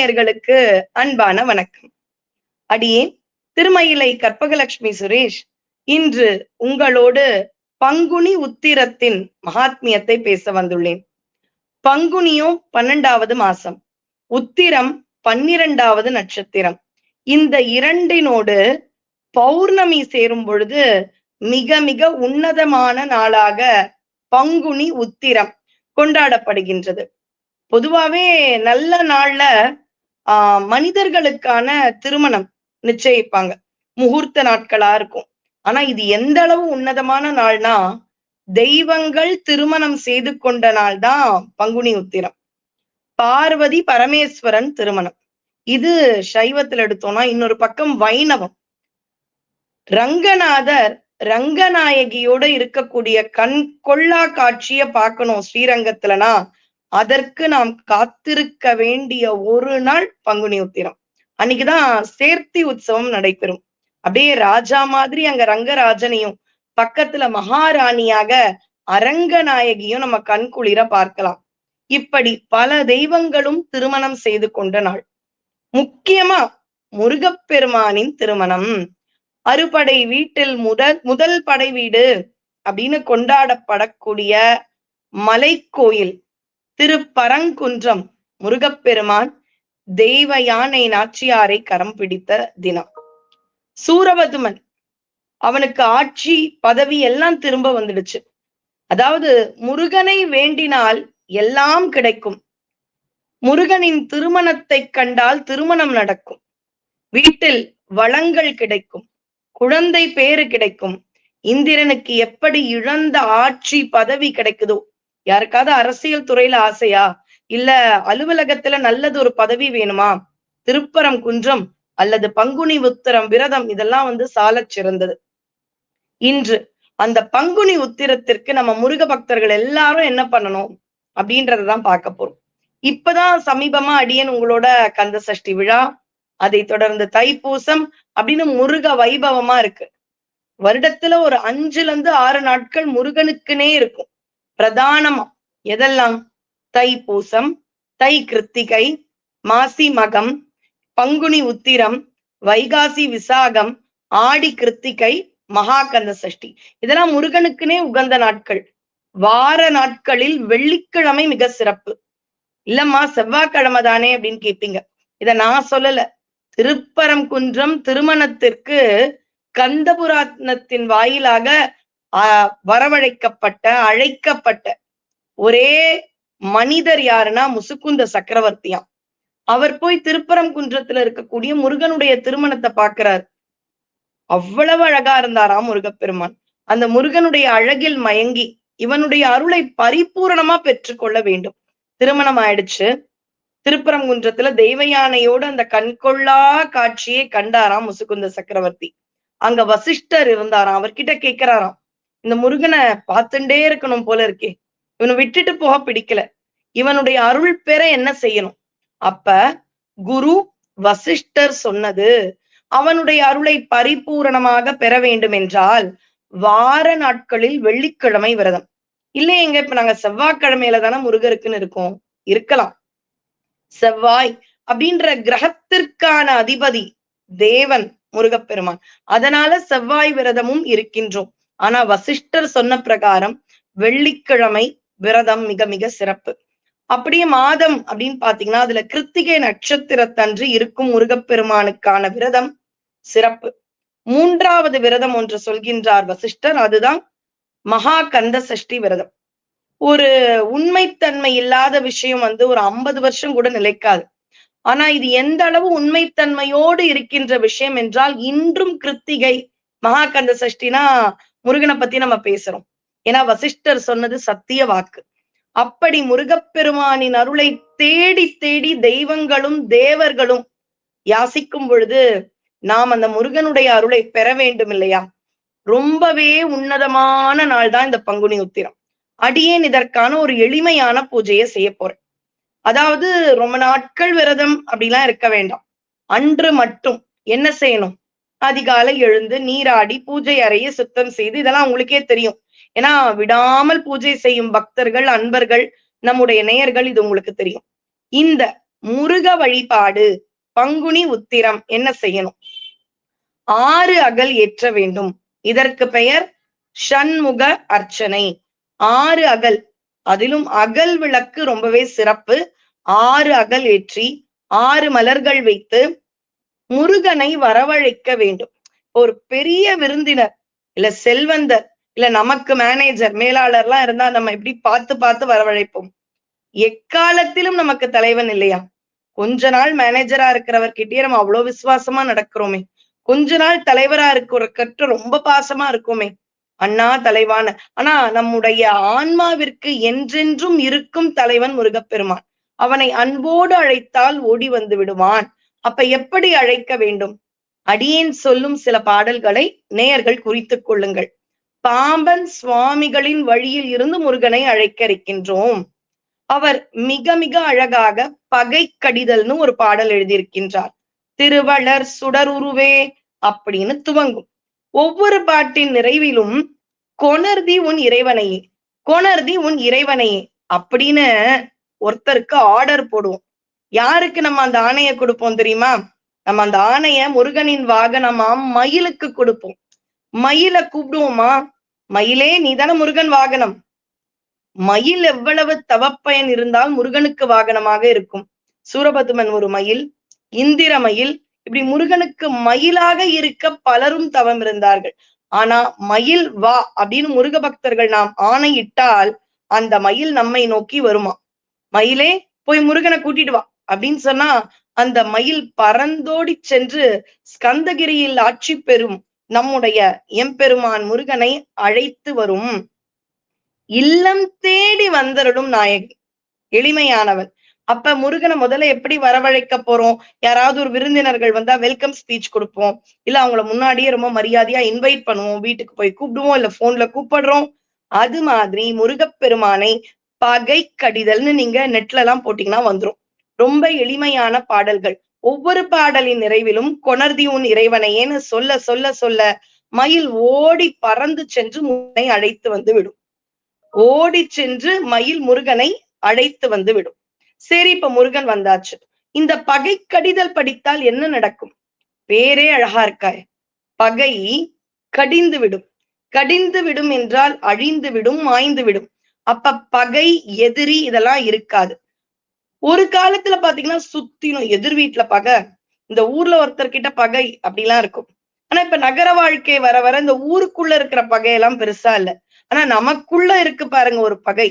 நேயர்களுக்கு அன்பான வணக்கம். அடியேன் திருமயிலை கற்பகலட்சுமி சுரேஷ் இன்று உங்களோடு பங்குனி உத்திரத்தின் மகாத்மியத்தை பேச வந்துள்ளேன். பங்குனியும் பன்னெண்டாவது மாசம் உத்திரம் பன்னிரண்டாவது நட்சத்திரம். இந்த இரண்டினோடு பௌர்ணமி சேரும் பொழுது மிக மிக உன்னதமான நாளாக பங்குனி உத்திரம் கொண்டாடப்படுகின்றது. பொதுவாவே நல்ல நாள்ல ஆஹ் மனிதர்களுக்கான திருமணம் நிச்சயிப்பாங்க. முகூர்த்த நாட்களா இருக்கும். ஆனா இது எந்த அளவு உன்னதமான நாள்னா தெய்வங்கள் திருமணம் செய்து கொண்ட நாள் தான் பங்குனி உத்திரம். பார்வதி பரமேஸ்வரன் திருமணம். இது சைவத்துல எடுத்தோம்னா இன்னொரு பக்கம் வைணவம். ரங்கநாதர் ரங்கநாயகியோட இருக்கக்கூடிய கண் கொள்ளா காட்சிய பார்க்கணும் ஸ்ரீரங்கத்துலனா. அதற்கு நாம் காத்திருக்க வேண்டிய ஒரு நாள் பங்குனி உத்திரம். அன்னைக்குதான் சேர்த்தி உற்சவம் நடைபெறும். அப்படியே ராஜா மாதிரி அங்க ரங்கராஜனையும் பக்கத்துல மகாராணியாக அரங்கநாயகியும் நம்ம கண்குளிர பார்க்கலாம். இப்படி பல தெய்வங்களும் திருமணம் செய்து கொண்ட நாள். முக்கியமா முருகப்பெருமானின் திருமணம். அறுபடை வீட்டில் முதல் முதல் படை வீடு அப்படின்னு கொண்டாடப்படக்கூடிய மலைக்கோயில். திருப்பரங்குன்றம் முருகப்பெருமான் தெய்வ யானை நாச்சியாரை கரம் பிடித்த தினம். சூரபதுமன் அவனுக்கு ஆட்சி பதவி எல்லாம் திரும்ப வந்துடுச்சு. அதாவது முருகனை வேண்டினால் எல்லாம் கிடைக்கும். முருகனின் திருமணத்தை கண்டால் திருமணம் நடக்கும். வீட்டில் வளங்கள் கிடைக்கும். குழந்தை பேரு கிடைக்கும். இந்திரனுக்கு எப்படி இழந்த ஆட்சி பதவி கிடைக்குதோ யாருக்காவது அரசியல் துறையில ஆசையா? இல்ல அலுவலகத்துல நல்லது ஒரு பதவி வேணுமா? திருப்பரம் குன்றம் அல்லது பங்குனி உத்திரம் விரதம் இதெல்லாம் வந்து சாலச் சிறந்தது. இன்று அந்த பங்குனி உத்திரத்திற்கு நம்ம முருக பக்தர்கள் எல்லாரும் என்ன பண்ணணும்? அப்படின்றதான் பார்க்க போறோம். இப்பதான் சமீபமா அடியன் உங்களோட கந்த சஷ்டி விழா அதை தொடர்ந்து தைப்பூசம் அப்படின்னு முருக வைபவமா இருக்கு. வருடத்துல ஒரு அஞ்சுல இருந்து ஆறு நாட்கள் முருகனுக்குனே இருக்கும். பிரதானமா எதெல்லாம்? தை பூசம் தை கிருத்திகை மாசி மகம் பங்குனி உத்திரம் வைகாசி விசாகம் ஆடி கிருத்திகை மகாகந்த சஷ்டி. இதெல்லாம் முருகனுக்குனே உகந்த நாட்கள். வார நாட்களில் வெள்ளிக்கிழமை மிக சிறப்பு. இல்லம்மா செவ்வாய்க்கிழமை தானே அப்படின்னு கேட்பீங்க இத நான் சொல்லல. திருப்பரம் குன்றம் திருமணத்திற்கு கந்தபுராத்னத்தின் வாயிலாக வரவழைக்கப்பட்ட அழைக்கப்பட்ட ஒரே மனிதர் யாருன்னா முசுக்குந்த சக்கரவர்த்தியாம். அவர் போய் திருப்பரம் குன்றத்துல இருக்கக்கூடிய முருகனுடைய திருமணத்தை பார்க்கிறார். அவ்வளவு அழகா இருந்தாராம் முருகப்பெருமான். அந்த முருகனுடைய அழகில் மயங்கி இவனுடைய அருளை பரிபூரணமா பெற்றுக்கொள்ள வேண்டும். திருமணம் ஆயிடுச்சு திருப்பரங்குன்றத்துல தெய்வ யானையோடு அந்த கண்கொள்ளா காட்சியை கண்டாராம் முசுகுந்த சக்கரவர்த்தி. அங்க வசிஷ்டர் இருந்தாராம். அவர்கிட்ட கேட்கிறாராம். இந்த முருகனை பார்த்துட்டே இருக்கணும் போல இருக்கே. இவனை விட்டுட்டு போக பிடிக்கல. இவனுடைய அருள் பெற என்ன செய்யணும்? அப்ப குரு வசிஷ்டர் சொன்னது அவனுடைய அருளை பரிபூரணமாக பெற வேண்டும் என்றால் வார நாட்களில் வெள்ளிக்கிழமை விரதம். இல்லையங்க இப்ப நாங்க செவ்வாய்க்கிழமையில தானே முருகருக்குன்னு இருக்கோம். இருக்கலாம். செவ்வாய் அப்படின்ற கிரகத்திற்கான அதிபதி தேவன் முருகப்பெருமான். அதனால செவ்வாய் விரதமும் இருக்கின்றோம். ஆனா வசிஷ்டர் சொன்ன பிரகாரம் வெள்ளிக்கிழமை விரதம் மிக மிக சிறப்பு. அப்படியே மாதம் அப்படின்னு பாத்தீங்கன்னா அதுல கிருத்திகை நட்சத்திரத்தன்று இருக்கும் முருகப்பெருமானுக்கான விரதம் சிறப்பு. மூன்றாவது விரதம் ஒன்று சொல்கின்றார் வசிஷ்டர் அதுதான் மகா கந்த சஷ்டி விரதம். ஒரு உண்மைத்தன்மை இல்லாத விஷயம் வந்து ஒரு ஐம்பது வருஷம் கூட நிலைக்காது. ஆனா இது எந்த அளவு உண்மைத்தன்மையோடு இருக்கின்ற விஷயம் என்றால் இன்றும் கிருத்திகை மகாகந்த சஷ்டினா முருகனை பத்தி நம்ம பேசுறோம். ஏன்னா வசிஷ்டர் சொன்னது சத்திய வாக்கு. அப்படி முருகப்பெருமானின் அருளை தேடி தேடி தெய்வங்களும் தேவர்களும் யாசிக்கும் பொழுது நாம் அந்த முருகனுடைய அருளை பெற வேண்டும் இல்லையா? ரொம்பவே உன்னதமான நாள் தான் இந்த பங்குனி உத்திரம். அடியேன் இதற்கான ஒரு எளிமையான பூஜையை செய்ய போறேன். அதாவது ரொம்ப நாட்கள் விரதம் அப்படிலாம் இருக்க வேண்டாம். அன்று மட்டும். என்ன செய்யணும்? அதிகாலை எழுந்து நீராடி பூஜை அறையை சுத்தம் செய்து இதெல்லாம் உங்களுக்கே தெரியும். ஏன்னா விடாமல் பூஜை செய்யும் பக்தர்கள் அன்பர்கள் நம்முடைய நேயர்கள் இது உங்களுக்கு தெரியும். இந்த முருக வழிபாடு பங்குனி உத்திரம் என்ன செய்யணும்? ஆறு அகல் ஏற்ற வேண்டும். இதற்கு பெயர் ஷண்முக அர்ச்சனை. ஆறு அகல் அதிலும் அகல் விளக்கு ரொம்பவே சிறப்பு. ஆறு அகல் ஏற்றி ஆறு மலர்கள் வைத்து முருகனை வரவழைக்க வேண்டும். ஒரு பெரிய விருந்தினர் இல்ல செல்வந்தர் இல்ல நமக்கு மேனேஜர் மேலாளர்லாம் இருந்தா நம்ம எப்படி பார்த்து பார்த்து வரவழைப்போம்? எக்காலத்திலும் நமக்கு தலைவன் இல்லையா? கொஞ்ச நாள் மேனேஜரா இருக்கிறவர்கிட்டயே நம்ம அவ்வளவு விசுவாசமா நடக்கிறோமே. கொஞ்ச நாள் தலைவரா இருக்கிற ரொம்ப பாசமா இருக்குமே. அண்ணா தலைவான ஆனா நம்முடைய ஆன்மாவிற்கு என்றென்றும் இருக்கும் தலைவன் முருகப்பெருமான். அவனை அன்போடு அழைத்தால் ஓடி வந்து விடுவான். அப்ப எப்படி அழைக்க வேண்டும்? அடியேன் சொல்லும் சில பாடல்களை நேயர்கள் குறித்துக் கொள்ளுங்கள். பாம்பன் சுவாமிகளின் வழியில் இருந்து முருகனை அழைக்க இருக்கின்றோம் அவர் மிக மிக அழகாக பகை கடிதல்னு ஒரு பாடல் எழுதியிருக்கின்றார். திருவளர் சுடருருவே அப்படின்னு துவங்கும். ஒவ்வொரு பாட்டின் நிறைவிலும் கொணர்தி உன் இறைவனையே கொணர்தி உன் இறைவனையே அப்படின்னு ஒருத்தருக்கு ஆர்டர் போடுவோம். யாருக்கு நம்ம அந்த ஆணையை கொடுப்போம் தெரியுமா? நம்ம அந்த ஆணைய முருகனின் வாகனமாம் மயிலுக்கு கொடுப்போம். மயில கூப்பிடுவோமா? மயிலே நீதான முருகன் வாகனம். மயில் எவ்வளவு தவப்பயன் இருந்தால் முருகனுக்கு வாகனமாக இருக்கும். சூரபதுமன் ஒரு மயில் இந்திர மயில் இப்படி முருகனுக்கு மயிலாக இருக்க பலரும் தவம் இருந்தார்கள். ஆனா மயில் வா அப்படின்னு முருக பக்தர்கள் நாம் ஆணையிட்டால் அந்த மயில் நம்மை நோக்கி வருமா? மயிலே போய் முருகனை கூட்டிட்டு வா. அப்படின்னு சொன்னா அந்த மயில் பறந்தோடி சென்று ஸ்கந்தகிரியில் ஆட்சி பெறும் நம்முடைய எம்பெருமான் முருகனை அழைத்து வரும். இல்லம் தேடி வந்தருடும் நாயகி எளிமையானவன் அப்ப முருகனை முதல்ல எப்படி வரவழைக்க போறோம்? யாராவது ஒரு விருந்தினர்கள் வந்தா வெல்கம் ஸ்பீச் கொடுப்போம். இல்ல அவங்கள முன்னாடியே ரொம்ப மரியாதையா இன்வைட் பண்ணுவோம். வீட்டுக்கு போய் கூப்பிடுவோம் இல்ல போன்ல கூப்பிடுறோம். அது மாதிரி முருகப்பெருமானை பகை கடிதல்னு நீங்க நெட்ல எல்லாம் போட்டீங்கன்னா வந்துரும். ரொம்ப எளிமையான பாடல்கள். ஒவ்வொரு பாடலின் நிறைவிலும் கொணர்தி உன் இறைவனையேன்னு சொல்ல சொல்ல சொல்ல மயில் ஓடி பறந்து சென்று முருகனை அழைத்து வந்து விடும். ஓடி சென்று மயில் முருகனை அழைத்து வந்து விடும். சரி இப்ப முருகன் வந்தாச்சு. இந்த பகை கடிதல் படித்தால் என்ன நடக்கும்? பேரே அழகா இருக்காய் பகை கடிந்து விடும். கடிந்து விடும் என்றால் அழிந்து விடும் மாய்ந்து விடும். அப்ப பகை எதிரி இதெல்லாம் இருக்காது. ஒரு காலத்துல பாத்தீங்கன்னா சுத்தினும் எதிர் வீட்டுல பகை இந்த ஊர்ல ஒருத்தர் கிட்ட பகை அப்படிலாம் இருக்கும். ஆனா இப்ப நகர வாழ்க்கை வர வர இந்த ஊருக்குள்ள இருக்கிற பகையெல்லாம் பெருசா இல்ல. ஆனா நமக்குள்ள இருக்கு பாருங்க ஒரு பகை.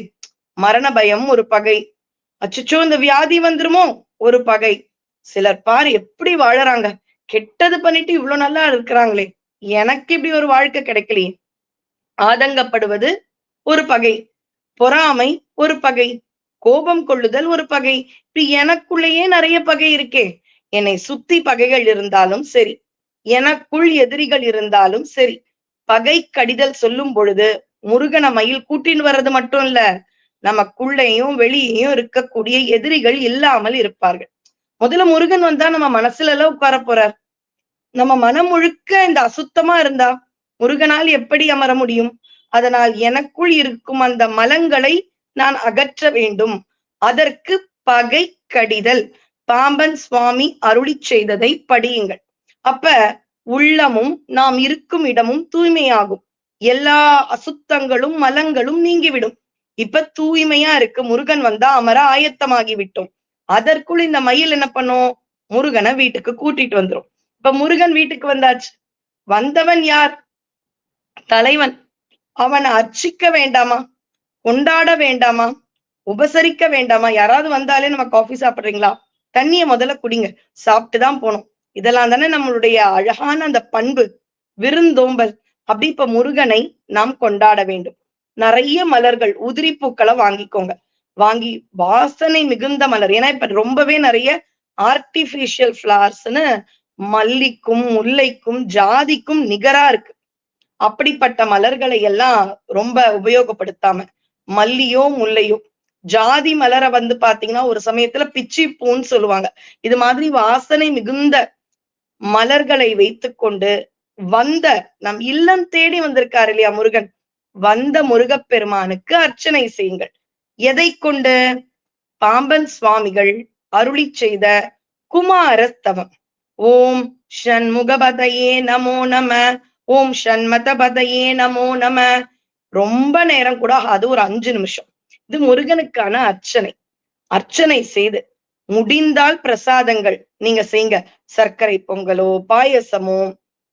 மரண பயம் ஒரு பகை. அச்சோ இந்த வியாதி வந்துருமோ ஒரு பகை. சிலர் பாரு எப்படி வாழறாங்க? கெட்டது பண்ணிட்டு இவ்வளவு நல்லா இருக்கிறாங்களே. எனக்கு இப்படி ஒரு வாழ்க்கை கிடைக்கலையே. ஆதங்கப்படுவது ஒரு பகை. பொறாமை ஒரு பகை. கோபம் கொள்ளுதல் ஒரு பகை. இப்படி எனக்குள்ளேயே நிறைய பகை இருக்கே. என்னை சுத்தி பகைகள் இருந்தாலும் சரி எனக்குள் எதிரிகள் இருந்தாலும் சரி பகை கடிதல் சொல்லும் பொழுது முருகனை மயில் கூட்டின்னு வர்றது மட்டும் இல்ல நமக்குள்ளேயும் வெளியேயும் இருக்கக்கூடிய எதிரிகள் இல்லாமல் இருப்பார்கள். முதல்ல முருகன் வந்தா நம்ம மனசுல எல்லாம் உட்கார போறார். நம்ம மனம் முழுக்க இந்த அசுத்தமா இருந்தா முருகனால் எப்படி அமர முடியும்? அதனால் எனக்குள் இருக்கும் அந்த மலங்களை நான் அகற்ற வேண்டும். அதற்கு பகை கடிதல். பாம்பன் சுவாமி அருளி செய்ததை படியுங்கள். அப்ப உள்ளமும் நாம் இருக்கும் இடமும் தூய்மையாகும். எல்லா அசுத்தங்களும் மலங்களும் நீங்கிவிடும். இப்ப தூய்மையா இருக்கு. முருகன் வந்தா அமர ஆயத்தமாகி விட்டோம். அதற்குள் இந்த மயில் என்ன பண்ணும்? முருகனை வீட்டுக்கு கூட்டிட்டு வந்துரும். இப்ப முருகன் வீட்டுக்கு வந்தாச்சு. வந்தவன் யார்? தலைவன். அவனை அர்ச்சிக்க வேண்டாமா? கொண்டாட வேண்டாமா? உபசரிக்க வேண்டாமா? யாராவது வந்தாலே நம்ம காஃபி சாப்பிடுறீங்களா? தண்ணிய முதல்ல குடிங்க. சாப்பிட்டுதான் போனோம் இதெல்லாம் தானே நம்மளுடைய அழகான அந்த பண்பு. விருந்தோம்பல். அப்படி இப்ப முருகனை நாம் கொண்டாட வேண்டும். நிறைய மலர்கள் உதிரி பூக்களை வாங்கிக்கோங்க. வாங்கி வாசனை மிகுந்த மலர். ஏன்னா இப்ப ரொம்பவே நிறைய ஆர்டிபிஷியல் ஃபிளார்ஸ்னு மல்லிக்கும் முல்லைக்கும் ஜாதிக்கும் நிகரா இருக்கு. அப்படிப்பட்ட மலர்களை எல்லாம் ரொம்ப உபயோகப்படுத்தாம மல்லியோ முல்லையோ. ஜாதி மலரை வந்து பாத்தீங்கன்னா ஒரு சமயத்துல பிச்சி பூன்னு சொல்லுவாங்க. இது மாதிரி வாசனை மிகுந்த மலர்களை வைத்துக்கொண்டு வந்த நம் இல்லம் தேடி வந்திருக்காரு இல்லையா முருகன்? வந்த முருகப்பெருமானுக்கு அர்ச்சனை செய்யுங்கள். எதை கொண்டு? பாம்பன் சுவாமிகள் அருளி செய்த குமாரஸ்தவம். ஓம் ஷண்முகபதையே நமோ நம ஓம் ஷண்மதபதையே நமோ நம. ரொம்ப நேரம் கூட அது ஒரு அஞ்சு நிமிஷம். இது முருகனுக்கான அர்ச்சனை. அர்ச்சனை செய்து முடிந்தால் பிரசாதங்கள் நீங்க செய்யுங்க சர்க்கரை பொங்கலோ பாயசமோ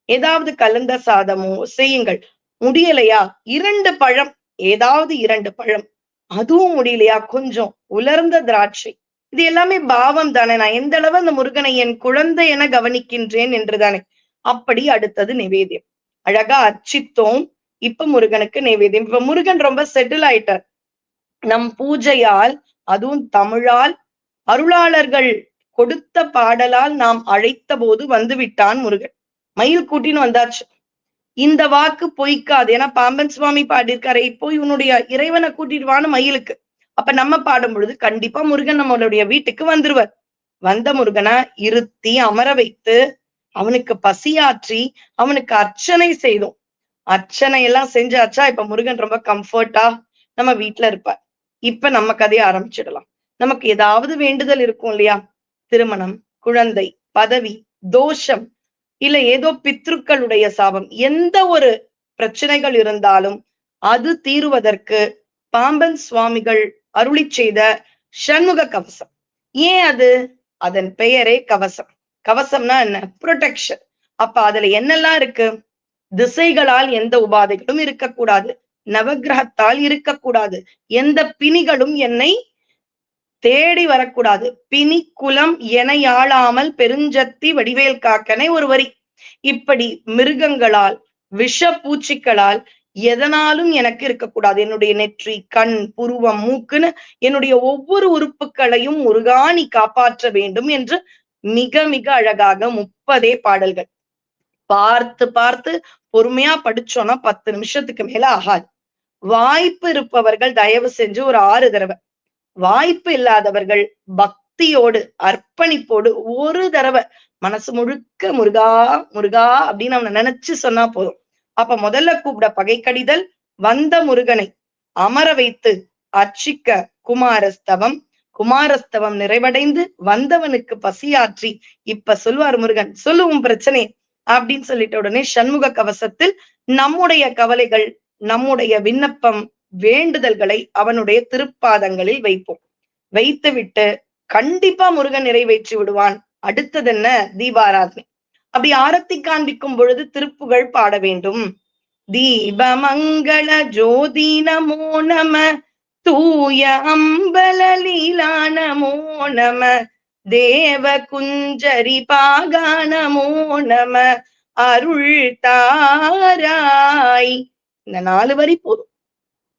ஏதாவது கலந்த சாதமோ செய்யுங்கள். முடியலையா? இரண்டு பழம் ஏதாவது இரண்டு பழம். அதுவும் முடியலையா? கொஞ்சம் உலர்ந்த திராட்சை. இது எல்லாமே பாவம் தானே. நான் எந்த அளவு அந்த முருகனை என் குழந்தை என கவனிக்கின்றேன் என்றுதானே அப்படி அடுத்தது நிவேதியம் அழகா அர்ச்சித்தோம். இப்ப முருகனுக்கு நிவேதியம் இப்ப முருகன் ரொம்ப செட்டில் ஆயிட்டார். நம் பூஜையால் அதுவும் தமிழால் அருளாளர்கள் கொடுத்த பாடலால் நாம் அழைத்த போது வந்து விட்டான் முருகன். மயில் கூட்டின்னு வந்தாச்சு. இந்த வாக்கு பொய்க்காது. ஏன்னா பாம்பன் சுவாமி பாடியிருக்காரு இப்போ இவனுடைய இறைவனை கூட்டிட்டு வான்னு மயிலுக்கு. அப்ப நம்ம பாடும் பொழுது கண்டிப்பா முருகன் நம்மளுடைய வீட்டுக்கு வந்துருவார். வந்த முருகனை இருத்தி அமர வைத்து அவனுக்கு பசியாற்றி அவனுக்கு அர்ச்சனை செய்தோம். அர்ச்சனை எல்லாம் செஞ்சாச்சா? இப்ப முருகன் ரொம்ப கம்ஃபர்ட்டா நம்ம வீட்டுல இருப்பார். இப்ப நம்ம கதையை ஆரம்பிச்சிடலாம். நமக்கு ஏதாவது வேண்டுதல் இருக்கும் இல்லையா? திருமணம் குழந்தை பதவி தோஷம் இல்ல ஏதோ பித்ருக்களுடைய சாபம் எந்த ஒரு பிரச்சனைகள் இருந்தாலும் அது தீருவதற்கு பாம்பன் சுவாமிகள் அருளி செய்த சண்முக கவசம். ஏன் அது? அதன் பெயரே கவசம். கவசம்னா என்ன? ப்ரொடெக்ஷன் அப்ப அதுல என்னெல்லாம் இருக்கு? திசைகளால் எந்த உபாதைகளும் இருக்கக்கூடாது. நவகிரகத்தால் இருக்கக்கூடாது. எந்த பிணிகளும் என்னை தேடி வரக்கூடாது. பிணி குலம் என யாழாமல் பெருஞ்சத்தி வடிவேல் காக்கனை ஒரு வரி இப்படி மிருகங்களால் விஷ பூச்சிகளால் எதனாலும் எனக்கு இருக்கக்கூடாது. என்னுடைய நெற்றி கண் புருவம் மூக்குன்னு என்னுடைய ஒவ்வொரு உறுப்புகளையும் முருகாணி காப்பாற்ற வேண்டும் என்று மிக மிக அழகாக முப்பதே பாடல்கள். பார்த்து பார்த்து பொறுமையா படிச்சோம்னா பத்து நிமிஷத்துக்கு மேல ஆகாது. வாய்ப்பு இருப்பவர்கள் தயவு செஞ்சு ஒரு ஆறு தடவை. வாய்ப்பு இல்லாதவர்கள் பக்தியோடு அர்ப்பணிப்போடு ஒரு தடவை மனசு முழுக்க முருகா முருகா அப்படின்னு அவனை நினைச்சு சொன்னா போதும். அப்ப முதல்ல கூப்பிட பகை கடிதல் வந்த முருகனை அமர வைத்து அர்ச்சிக்க குமாரஸ்தவம். குமாரஸ்தவம் நிறைவடைந்து வந்தவனுக்கு பசியாற்றி இப்ப சொல்வார் முருகன் சொல்லுவோம் பிரச்சனை அப்படின்னு சொல்லிட்ட உடனே சண்முக கவசத்தில் நம்முடைய கவலைகள் நம்முடைய விண்ணப்பம் வேண்டுதல்களை அவனுடைய திருப்பாதங்களில் வைப்போம். வைத்துவிட்டு கண்டிப்பா முருகன் நிறைவேற்றி விடுவான். அடுத்தது என்ன? தீபாராதனை. அப்படி ஆரத்தி காண்பிக்கும் பொழுது திருப்புகழ் பாட வேண்டும். தீபமங்கள ஜோதி நமோ நம தூய அம்பல லீலா நமோ நம தேவ குஞ்சரி பாகானமோ நம அருள் தாராய் இந்த நாலு வரி போதும்.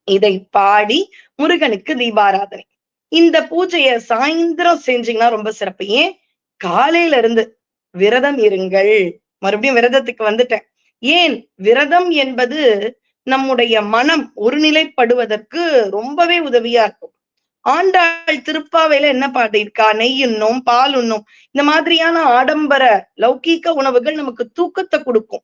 இதை பாடி முருகனுக்கு தீபாராதனை. இந்த பூஜைய சாயந்தரம் செஞ்சீங்கன்னா ரொம்ப சிறப்பு. ஏன்? காலையில இருந்து விரதம் இருங்கள். மறுபடியும் விரதத்துக்கு வந்துட்டேன். ஏன்? விரதம் என்பது நம்முடைய மனம் ஒருநிலைப்படுவதற்கு ரொம்பவே உதவியா இருக்கும். ஆண்டாள் திருப்பாவையில என்ன பாடியிருக்கா நெய் உண்ணும் பால் உண்ணும். இந்த மாதிரியான ஆடம்பர லௌகீக உணவுகள் நமக்கு தூக்கத்தை கொடுக்கும்.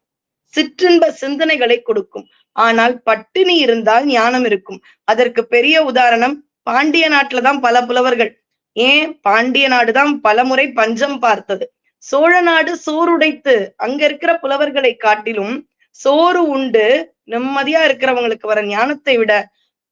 சிற்றின்ப சிந்தனைகளை கொடுக்கும். ஆனால் பட்டினி இருந்தால் ஞானம் இருக்கும். அதற்கு பெரிய உதாரணம் பாண்டிய நாட்டுலதான் பல புலவர்கள். ஏன்? பாண்டிய நாடுதான் பலமுறை பஞ்சம் பார்த்தது. சோழ நாடு சோறுடைத்து அங்க இருக்கிற புலவர்களை காட்டிலும் சோறு உண்டு நிம்மதியா இருக்கிறவங்களுக்கு வர ஞானத்தை விட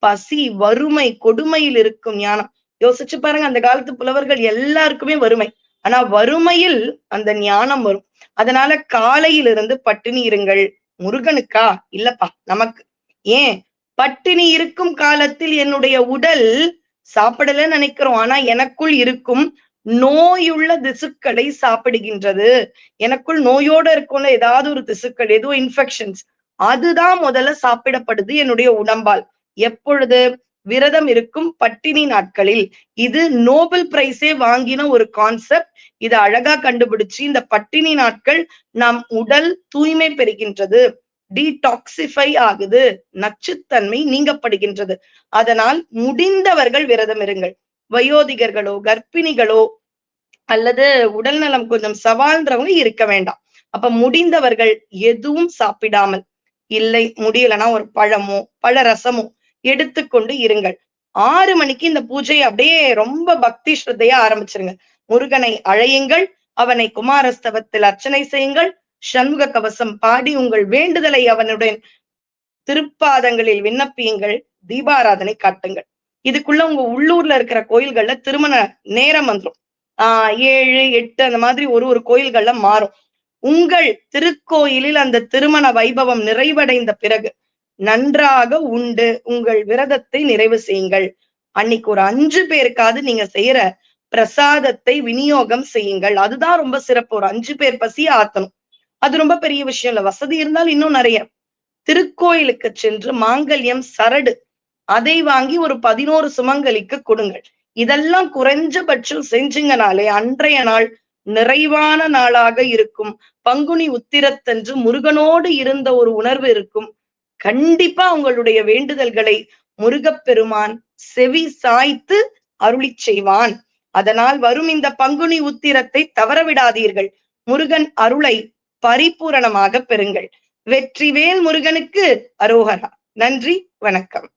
பசி வறுமை கொடுமையில் இருக்கும் ஞானம். யோசிச்சு பாருங்க அந்த காலத்து புலவர்கள் எல்லாருக்குமே வறுமை. ஆனா வறுமையில் அந்த ஞானம் வரும். அதனால காலையிலிருந்து பட்டினி இருங்கள். முருகனுக்கா? இல்லப்பா நமக்கு. ஏன்? பட்டினி இருக்கும் காலத்தில் என்னுடைய உடல் சாப்பிடலன்னு நினைக்கிறோம். ஆனா எனக்குள் இருக்கும் நோயுள்ள திசுக்களை சாப்பிடுகின்றது. எனக்குள் நோயோட இருக்கும்ல ஏதாவது ஒரு திசுக்கள் ஏதோ இன்ஃபெக்ஷன்ஸ் அதுதான் முதல்ல சாப்பிடப்படுது என்னுடைய உடம்பால். எப்பொழுது விரதம் இருக்கும் பட்டினி நாட்களில் இது நோபல் பிரைஸே வாங்கின ஒரு கான்செப்ட் இது அழகா கண்டுபிடிச்சு இந்த பட்டினி நாட்கள் நம் உடல் தூய்மை பெறுகின்றது. டீடாக்சிஃபை ஆகுது. நச்சுத்தன்மை நீங்கப்படுகின்றது. அதனால் முடிந்தவர்கள் விரதம் இருங்கள். வயோதிகர்களோ கர்ப்பிணிகளோ அல்லது உடல் நலம் கொஞ்சம் சவால்ன்றவங்க இருக்க வேண்டாம். அப்ப முடிந்தவர்கள் எதுவும் சாப்பிடாமல். இல்லை முடியலன்னா ஒரு பழமோ பழ ரசமோ எடுத்துக்கொண்டு இருங்கள். ஆறு மணிக்கு இந்த பூஜை அப்படியே ரொம்ப பக்தி ஸ்ரத்தையா ஆரம்பிச்சிருங்க. முருகனை அழையுங்கள் அவனை குமாரஸ்தவத்தில் அர்ச்சனை செய்யுங்கள் சண்முக கவசம் பாடி உங்கள் வேண்டுதலை அவனுடன் திருப்பாதங்களில் விண்ணப்பியுங்கள் தீபாராதனை காட்டுங்கள். இதுக்குள்ள உங்க உள்ளூர்ல இருக்கிற கோயில்கள்ல திருமண நேரம் வந்துரும். ஆஹ் ஏழு எட்டு அந்த மாதிரி ஒரு ஒரு கோயில்கள்ல மாறும். உங்கள் திருக்கோயிலில் அந்த திருமண வைபவம் நிறைவடைந்த பிறகு நன்றாக உண்டு. உங்கள் விரதத்தை நிறைவு செய்யுங்கள். அன்னைக்கு ஒரு அஞ்சு பேருக்காவது நீங்க செய்யற பிரசாதத்தை விநியோகம் செய்யுங்கள். அதுதான் ரொம்ப சிறப்பு. ஒரு அஞ்சு பேர் பசிய ஆத்தணும். அது ரொம்ப பெரிய விஷயம் இல்ல. வசதி இருந்தால் இன்னும் நிறைய. திருக்கோயிலுக்கு சென்று மாங்கல்யம் சரடு அதை வாங்கி ஒரு பதினோரு சுமங்கலிக்கு கொடுங்கள். இதெல்லாம் குறைஞ்சபட்சம் செஞ்சுங்கனாலே அன்றைய நாள் நிறைவான நாளாக இருக்கும். பங்குனி உத்திரத்தன்று முருகனோடு இருந்த ஒரு உணர்வு இருக்கும். கண்டிப்பா உங்களுடைய வேண்டுதல்களை முருகப்பெருமான் செவி சாய்த்து அருளி செய்வான். அதனால் வரும் இந்த பங்குனி உத்திரத்தை தவறவிடாதீர்கள். முருகன் அருளை பரிபூரணமாக பெறுங்கள். வெற்றிவேல் முருகனுக்கு அரோகரா. நன்றி வணக்கம்.